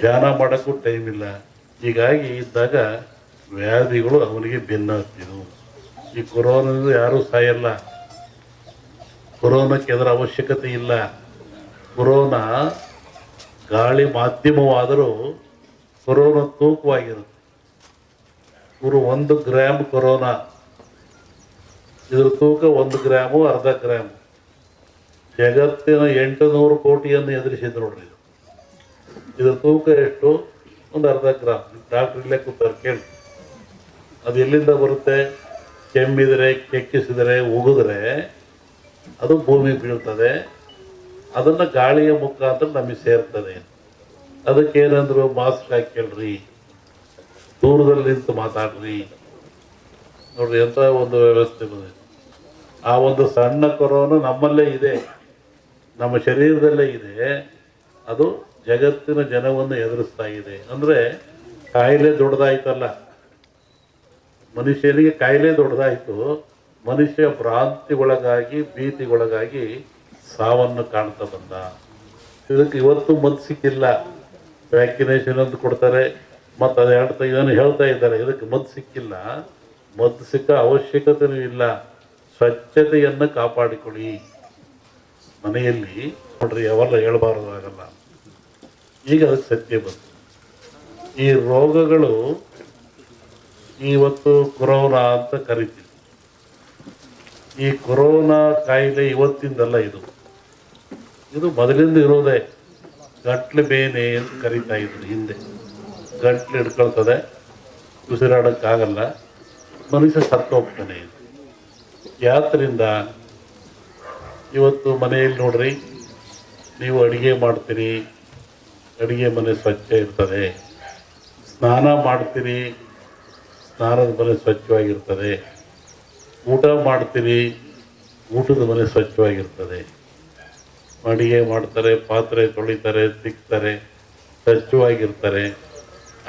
ಧ್ಯಾನ ಮಾಡೋಕ್ಕೂ ಟೈಮ್ ಇಲ್ಲ. ಹೀಗಾಗಿ ಇದ್ದಾಗ ವ್ಯಾಧಿಗಳು ಅವನಿಗೆ ಭಿನ್ನಾಗ್ತಿದ್ವು ಈ ಕೊರೋನಾದಿಂದ ಯಾರೂ ಸಾಯಲ್ಲ. ಕೊರೋನಾಕ್ಕೆ ಅದರ ಅವಶ್ಯಕತೆ ಇಲ್ಲ. ಕೊರೋನಾ ಗಾಳಿ ಮಾಧ್ಯಮವಾದರೂ ಕೊರೋನಾ ತೂಕವಾಗಿರುತ್ತೆ. ಇವರು ಒಂದು ಗ್ರಾಮ್ ಕೊರೋನಾ. ಇದರ ತೂಕ ಒಂದು ಗ್ರಾಮು, ಅರ್ಧ ಗ್ರಾಮು. ಜಗತ್ತಿನ ಎಂಟು ನೂರು ಕೋಟಿಯನ್ನು ಎದುರಿಸಿದ್ರು ನೋಡ್ರಿ ಇದ್ರ ತೂಕ ಎಷ್ಟು? ಒಂದು ಅರ್ಧ ಗ್ರಾಮ್ ಡಾಕ್ಟ್ರ್ ಇಲ್ಲೇ ಕೂತಾರೆ, ಕೇಳಿ. ಅದು ಎಲ್ಲಿಂದ ಬರುತ್ತೆ? ಕೆಮ್ಮಿದರೆ, ಕೆಕ್ಕಿಸಿದರೆ, ಉಗಿದ್ರೆ ಅದು ಭೂಮಿಗೆ ಬೀಳ್ತದೆ. ಅದನ್ನು ಗಾಳಿಯ ಮುಖಾಂತರ ನಮಗೆ ಸೇರ್ತದೆ. ಅದಕ್ಕೇನಂದ್ರು ಮಾಸ್ಕ್ ಹಾಕ್ಕೊಳ್ರಿ ದೂರದಲ್ಲಿ ನಿಂತು ಮಾತಾಡ್ರಿ. ನೋಡ್ರಿ ಎಂಥ ಒಂದು ವ್ಯವಸ್ಥೆ ಬಂದಿದೆ. ಆ ಒಂದು ಸಣ್ಣ ಕೊರೋನಾ ನಮ್ಮಲ್ಲೇ ಇದೆ. ನಮ್ಮ ಶರೀರದಲ್ಲೇ ಇದೆ. ಅದು ಜಗತ್ತಿನ ಜನವನ್ನು ಎದುರಿಸ್ತಾ ಇದೆ. ಅಂದರೆ ಕಾಯಿಲೆ ದೊಡ್ಡದಾಯ್ತಲ್ಲ. ಮನುಷ್ಯನಿಗೆ ಕಾಯಿಲೆ ದೊಡ್ಡದಾಯಿತು. ಮನುಷ್ಯ ಭ್ರಾಂತಿಗೊಳಗಾಗಿ, ಭೀತಿಗೊಳಗಾಗಿ ಸಾವನ್ನು ಕಾಣ್ತಾ ಬಂದ. ಇದಕ್ಕೆ ಇವತ್ತು ಮದ್ದು ಸಿಕ್ಕಿಲ್ಲ. ವ್ಯಾಕ್ಸಿನೇಷನ್ ಅಂತ ಕೊಡ್ತಾರೆ. ಮತ್ತು ಅದು ಹೇಳ್ತಾ ಇದನ್ನು ಹೇಳ್ತಾ ಇದ್ದಾರೆ. ಇದಕ್ಕೆ ಮದ್ದು ಸಿಕ್ಕಿಲ್ಲ. ಮದ್ದು ಸಿಕ್ಕ ಅವಶ್ಯಕತೆಯೂ ಇಲ್ಲ. ಸ್ವಚ್ಛತೆಯನ್ನು ಕಾಪಾಡಿಕೊಳ್ಳಿ. ಮನೆಯಲ್ಲಿ ನೋಡ್ರಿ ಹೇಳಬಾರ್ದು ಆಗಲ್ಲ ಈಗ ಅದಕ್ಕೆ ಸತ್ಯ ಬಂತು. ಈ ರೋಗಗಳು ಇವತ್ತು ಕೊರೋನಾ ಅಂತ ಕರಿತೀವಿ. ಈ ಕೊರೋನಾ ಕಾಯಿಲೆ ಇವತ್ತಿಂದಲ್ಲ ಇದು. ಇದು ಮೊದಲಿಂದ ಇರೋದೇ ಗಂಟ್ಲು ಬೇನೆ ಅಂತ ಕರಿತಾ ಇದ್ರು ಹಿಂದೆ. ಗಂಟ್ಲು ಹಿಡ್ಕೊಳ್ತದೆ, ಉಸಿರಾಡೋಕ್ಕಾಗಲ್ಲ. ಮನುಷ್ಯ ಸತ್ತು ಹೋಗ್ತಾನೆ ಇದು. ಯಾತ್ರಿಂದ? ಇವತ್ತು ಮನೆಯಲ್ಲಿ ನೋಡ್ರಿ, ನೀವು ಅಡುಗೆ ಮಾಡ್ತೀರಿ ಅಡುಗೆ ಮನೆ ಸ್ವಚ್ಛ ಇರ್ತದೆ. ಸ್ನಾನ ಮಾಡ್ತೀರಿ ಸ್ನಾನದ ಮನೆ ಸ್ವಚ್ಛವಾಗಿರ್ತದೆ. ಊಟ ಮಾಡ್ತೀರಿ ಊಟದ ಮನೆ ಸ್ವಚ್ಛವಾಗಿರ್ತದೆ. ಅಡುಗೆ ಮಾಡ್ತಾರೆ, ಪಾತ್ರೆ ತೊಳಿತಾರೆ, ತಿಕ್ತಾರೆ, ಸ್ವಚ್ಛವಾಗಿರ್ತಾರೆ.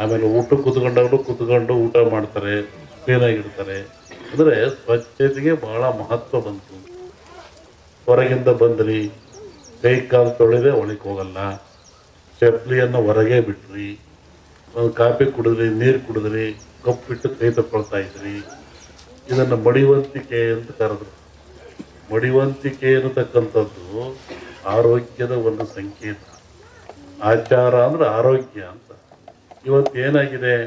ಆಮೇಲೆ ಊಟ ಕೂತ್ಕೊಂಡವರು ಕುತ್ಕೊಂಡು ಊಟ ಮಾಡ್ತಾರೆ, ಕ್ಲೀನಾಗಿರ್ತಾರೆ. ಅಂದರೆ ಸ್ವಚ್ಛತೆಗೆ ಬಹಳ ಮಹತ್ವ ಬಂತು. ಹೊರಗಿಂದ ಬಂದ್ರಿ, ಕೈ ಕಾಲು ತೊಳೆದೇ ಒಳಗೆ ಹೋಗಲ್ಲ ಚಪ್ಪಲಿಯನ್ನು ಹೊರಗೆ ಬಿಟ್ರಿ, ಒಂದು ಕಾಫಿ ಕುಡಿದ್ರಿ, ನೀರು ಕುಡಿದ್ರಿ, ಕಪ್ಪಿಟ್ಟು ಕೈ ತಗೊಳ್ತಾ ಇದ್ರಿ. ಇದನ್ನು ಮಡಿವಂತಿಕೆ ಅಂತ ಕರೆದ್ರು. ಮಡಿವಂತಿಕೆ ಅನ್ನತಕ್ಕಂಥದ್ದು ಆರೋಗ್ಯದ ಒಂದು ಸಂಕೇತ. ಆಚಾರ ಅಂದ್ರೆ ಆರೋಗ್ಯ ಅಂತ. ಇವತ್ತು ಏನಾಗಿದೆ?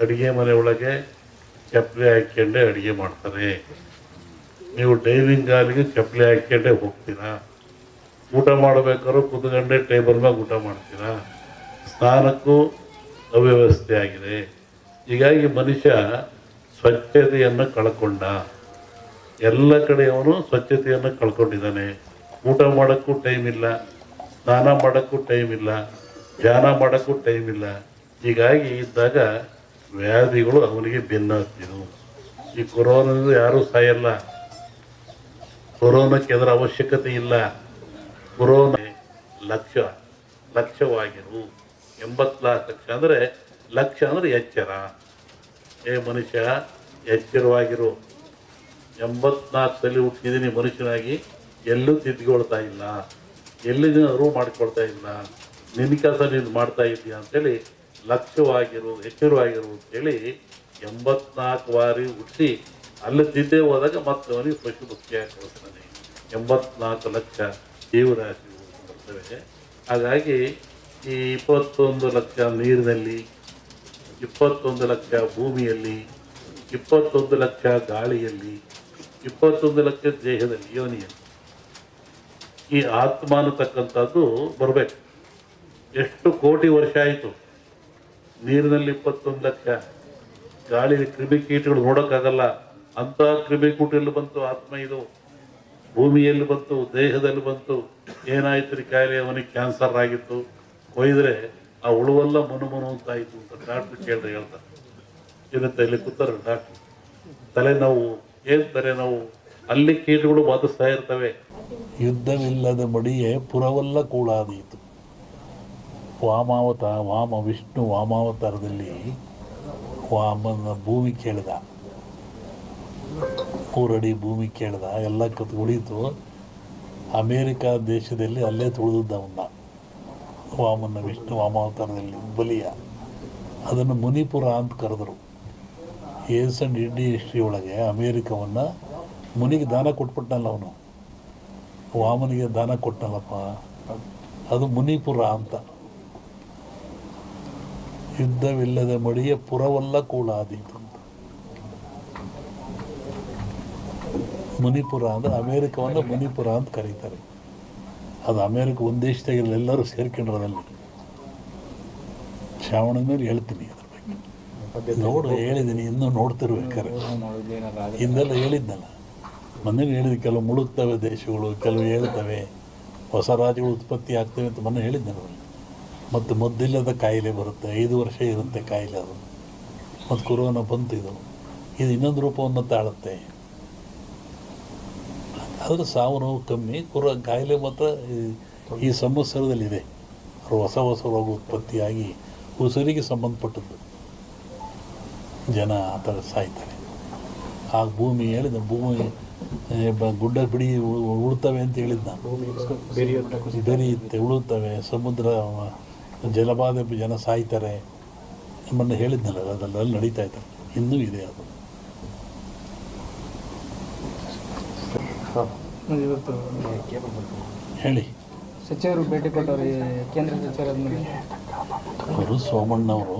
ಅಡುಗೆ ಮನೆ ಒಳಗೆ ಚಪ್ಪಲಿ ಹಾಕ್ಕೊಂಡೆ ಅಡುಗೆ ಮಾಡ್ತಾರೆ. ನೀವು ಡೈನಿಂಗ್ ಹಾಲಿಗೆ ಚಪ್ಪಲಿ ಹಾಕ್ಕೊಂಡೆ ಹೋಗ್ತೀರಾ? ಊಟ ಮಾಡಬೇಕಾದ್ರೂ ಕುತ್ಕೊಂಡೆ ಟೇಬಲ್ ಮ್ಯಾಗ ಊಟ ಮಾಡ್ತೀರಾ? ಸ್ನಾನಕ್ಕೂ ಅವ್ಯವಸ್ಥೆ ಆಗಿದೆ. ಹೀಗಾಗಿ ಮನುಷ್ಯ ಸ್ವಚ್ಛತೆಯನ್ನು ಕಳ್ಕೊಂಡ. ಎಲ್ಲ ಕಡೆ ಅವನು ಸ್ವಚ್ಛತೆಯನ್ನು ಕಳ್ಕೊಂಡಿದ್ದಾನೆ. ಊಟ ಮಾಡೋಕ್ಕೂ ಟೈಮ್ ಇಲ್ಲ, ಸ್ನಾನ ಮಾಡೋಕ್ಕೂ ಟೈಮ್ ಇಲ್ಲ, ಧ್ಯಾನ ಮಾಡೋಕ್ಕೂ ಟೈಮ್ ಇಲ್ಲ. ಹೀಗಾಗಿ ಇದ್ದಾಗ ವ್ಯಾಧಿಗಳು ಅವನಿಗೆ ಬೆನ್ನತ್ತಿದ್ವು ಈ ಕೊರೋನಾದಿಂದ ಯಾರೂ ಸಾಯಲ್ಲ. ಕೊರೋನಾಕ್ಕೆ ಅದರ ಅವಶ್ಯಕತೆ ಇಲ್ಲ. ಕೊರೋನಾ ಲಕ್ಷ ಲಕ್ಷವಾಗಿರು ಎಂಬತ್ನಾಲ್ಕು ಲಕ್ಷ ಅಂದರೆ ಲಕ್ಷ ಅಂದರೆ ಎಚ್ಚರ. ಏ ಮನುಷ್ಯ, ಎಚ್ಚರವಾಗಿರು. ಎಂಬತ್ನಾಲ್ಕು ತಲೆ ಹುಟ್ಟಿದ್ದೀನಿ ಮನುಷ್ಯನಾಗಿ, ಎಲ್ಲೂ ತಿದ್ಕೊಳ್ತಾ ಇಲ್ಲ. ಎಲ್ಲಿ ಮಾಡಿಕೊಳ್ತಾ ಅರಿವು ಮಾಡ್ಕೊಳ್ತಾ ಇಲ್ಲ. ನಿನ್ನ ಕೆಲಸ ನೀನು ಮಾಡ್ತಾ ಇದ್ದೀಯ ಅಂಥೇಳಿ ಲಕ್ಷವಾಗಿರು ಎಚ್ಚರವಾಗಿರು ಅಂತೇಳಿ ಎಂಬತ್ನಾಲ್ಕು ಬಾರಿ ಹುಟ್ಟಿ ಅಲ್ಲಿ ತಿದ್ದೇ ಹೋದಾಗ ಮತ್ತೆ ಅವನಿಗೆ ಪಶು ಕೊಡ್ತಾನೆ ಎಂಬತ್ನಾಲ್ಕು ಲಕ್ಷ. ಜೀವರಾಶಿಗಳು ಬರ್ತವೆ ಹಾಗಾಗಿ ಈ ಇಪ್ಪತ್ತೊಂದು ಲಕ್ಷ ನೀರಿನಲ್ಲಿ, ಇಪ್ಪತ್ತೊಂದು ಲಕ್ಷ ಭೂಮಿಯಲ್ಲಿ, ಇಪ್ಪತ್ತೊಂದು ಲಕ್ಷ ಗಾಳಿಯಲ್ಲಿ, ಇಪ್ಪತ್ತೊಂದು ಲಕ್ಷ ದೇಹದಲ್ಲಿ ಯೋನಿಯಲ್ಲಿ ಈ ಆತ್ಮ ಅನ್ನತಕ್ಕಂಥದ್ದು ಬರಬೇಕು. ಎಷ್ಟು ಕೋಟಿ ವರ್ಷ ಆಯಿತು? ನೀರಿನಲ್ಲಿ ಇಪ್ಪತ್ತೊಂದು ಲಕ್ಷ. ಗಾಳಿ ಕ್ರಿಮಿಕೀಟಗಳು ನೋಡೋಕ್ಕಾಗಲ್ಲ. ಅಂಥ ಕ್ರಿಮಿಕೀಟಲ್ಲಿ ಬಂತು ಆತ್ಮ ಇದು. ಭೂಮಿಯಲ್ಲಿ ಬಂತು, ದೇಹದಲ್ಲಿ ಬಂತು, ಏನಾಯ್ತು ರೀ ಕಾಯಿಲೆ ಅವನಿಗೆ ಕ್ಯಾನ್ಸರ್ ಆಗಿತ್ತು. ಕೊಯ್ದರೆ ಆ ಹುಳುವೆಲ್ಲ ಮನು ಅಂತ ಆಯಿತು ಅಂತ ಡಾಕ್ಟ್ರು ಕೇಳ್ರಿ ಹೇಳ್ತಾರೆ. ಇರುತ್ತೆ ಇಲ್ಲಿ ಕೂತಾರೆ ಡಾಕ್ಟ್ರು ತಲೆನೋವು ಏನು ತಲೆನೋವು ಅಲ್ಲಿ ಕೀಟಗಳು ಬಾಧಿಸ್ತಾ ಇರ್ತವೆ. ಯುದ್ಧವಿಲ್ಲದ ಮಡಿಯೇ ಪುರವಲ್ಲ ಕೂಡಾದೀತು. ವಾಮಾವತ, ವಾಮ ವಿಷ್ಣು ವಾಮಾವತಾರದಲ್ಲಿ ವಾಮನ ಭೂಮಿ ಕೇಳಿದ. ಮೂರಡಿ ಭೂಮಿ ಕೇಳ್ದ, ಎಲ್ಲ ಕತ್ ಉಳಿತು. ಅಮೇರಿಕಾ ದೇಶದಲ್ಲಿ ಅಲ್ಲೇ ತುಳಿದಿದ್ದ ಅವನ್ನ. ವಾಮನ ವಿಷ್ಣು ವಾಮಾವತಾರದಲ್ಲಿ ಬಲಿಯ. ಅದನ್ನು ಮುನಿಪುರ ಅಂತ ಕರೆದರು. ಏಸ್ ಅಂಡ್ ಇಂಡಿ ಹಿಸ್ಟ್ರಿ ಒಳಗೆ ಅಮೇರಿಕವನ್ನು ಮುನಿಗೆ ದಾನ ಕೊಟ್ಬಿಟ್ನಲ್ಲ ಅವನು. ವಾಮನಿಗೆ ದಾನ ಕೊಟ್ಟನಲ್ಲಪ್ಪ ಅದು ಮುನಿಪುರ ಅಂತ. ಯುದ್ಧವಿಲ್ಲದ ಮಡಿಯ ಪುರವಲ್ಲ ಕೂಡ ಅಂತ ಮುನಿಪುರ ಅಂದರೆ ಅಮೇರಿಕವನ್ನು ಮಣಿಪುರ ಅಂತ ಕರೀತಾರೆ. ಅದು ಅಮೇರಿಕ ಒಂದು ದೇಶದಾಗ ಎಲ್ಲರೂ ಸೇರ್ಕೊಂಡಿರೋದಲ್ಲಿ. ಶ್ರಾವಣದ ಮೇಲೆ ಹೇಳ್ತೀನಿ ಅದ್ರ ಬಗ್ಗೆ. ನೋಡು ಹೇಳಿದ್ದೀನಿ ಇನ್ನೂ ನೋಡ್ತಿರ್ಬೇಕಾರೆ ಹಿಂದೆಲ್ಲ ಹೇಳಿದ್ನಲ್ಲ ಮೊನ್ನೆ ಹೇಳಿದ, ಕೆಲವು ಮುಳುಗ್ತವೆ ದೇಶಗಳು, ಕೆಲವು ಹೇಳ್ತವೆ. ಹೊಸ ರಾಜ್ಯಗಳು ಉತ್ಪತ್ತಿ ಆಗ್ತವೆ ಅಂತ ಮೊನ್ನೆ ಹೇಳಿದ್ನಲ್ಲ ಮತ್ತು ಮದ್ದಿಲ್ಲದ ಕಾಯಿಲೆ ಬರುತ್ತೆ, ಐದು ವರ್ಷ ಇರುತ್ತೆ ಕಾಯಿಲೆ ಅದು. ಮತ್ತು ಕೊರೋನಾ ಬಂತು ಇದು. ಇದು ಇನ್ನೊಂದು ರೂಪವನ್ನು ತಾಳುತ್ತೆ. ಆದರೆ ಸಾವು ನೋವು ಕಮ್ಮಿ, ಕುರ ಕಾಯಿಲೆ ಮಾತ್ರ ಈ- ಸಂವತ್ಸರದಲ್ಲಿದೆ. ಅವರು ಹೊಸ ಹೊಸ ರೋಗ ಉತ್ಪತ್ತಿಯಾಗಿ ಉಸಿರಿಗೆ ಸಂಬಂಧಪಟ್ಟದ್ದು. ಜನ ಆ ಥರ ಸಾಯ್ತಾರೆ. ಆ ಭೂಮಿ ಹೇಳಿದ, ಭೂಮಿ ಗುಡ್ಡ ಬಿಡಿ ಉಳ್ತವೆ ಅಂತ ಹೇಳಿದ್ದ ನಾನು. ಬೆರೆಯುತ್ತೆ, ಉಳುತ್ತವೆ, ಸಮುದ್ರ ಜಲಬಾಧೆ ಜನ ಸಾಯ್ತಾರೆ. ಮೊನ್ನೆ ಹೇಳಿದ್ನಲ್ಲ, ಅದೆಲ್ಲ ನಡೀತಾ ಇದ್ದಾರೆ ಇನ್ನೂ ಇದೆ ಅದು. ಇವತ್ತು ಹೇಳಿ. ಸಚಿವರು ಭೇಟಿ ಕೊಟ್ಟವ್ರು ಕೇಂದ್ರ ಸಚಿವರಾದ್ಮೇಲೆ ಅವರು ಸೋಮಣ್ಣವರು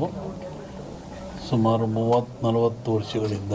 ಸುಮಾರು ಮೂವತ್ತು ನಲವತ್ತು ವರ್ಷಗಳಿಂದ